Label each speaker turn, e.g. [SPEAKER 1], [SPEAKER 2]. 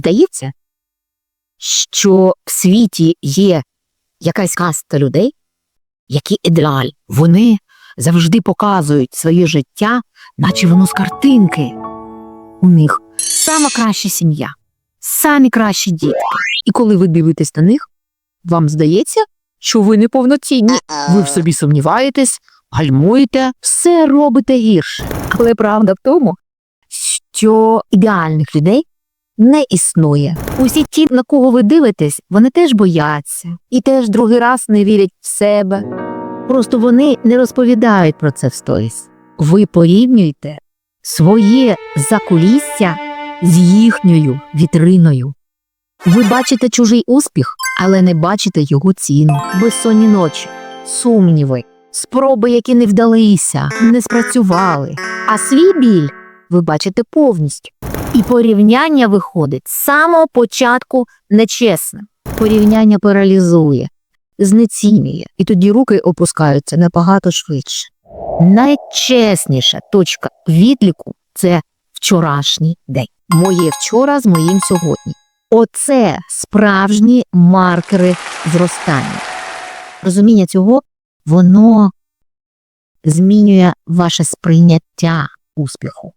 [SPEAKER 1] здається, що в світі є якась каста людей, які ідеаль. Вони завжди показують своє життя, наче воно з картинки. У них сама краща сім'я, самі кращі дітки. І коли ви дивитесь на них, вам здається, що ви неповноцінні. Ви в собі сумніваєтесь, гальмуєте, все робите гірше. Але правда в тому, що ідеальних людей не існує. Усі ті, на кого ви дивитесь, вони теж бояться і теж другий раз не вірять в себе. Просто вони не розповідають про це в сторіс. Ви порівнюєте своє закулісся з їхньою вітриною. Ви бачите чужий успіх, але не бачите його ціну. Безсонні ночі, сумніви, спроби, які не вдалися, не спрацювали. А свій біль ви бачите повністю. І порівняння виходить з самого початку нечесним. Порівняння паралізує, знецінює, і тоді руки опускаються набагато швидше. Найчесніша точка відліку це вчорашній день. Моє вчора з моїм сьогодні. Оце справжні маркери зростання. Розуміння цього воно змінює ваше сприйняття успіху.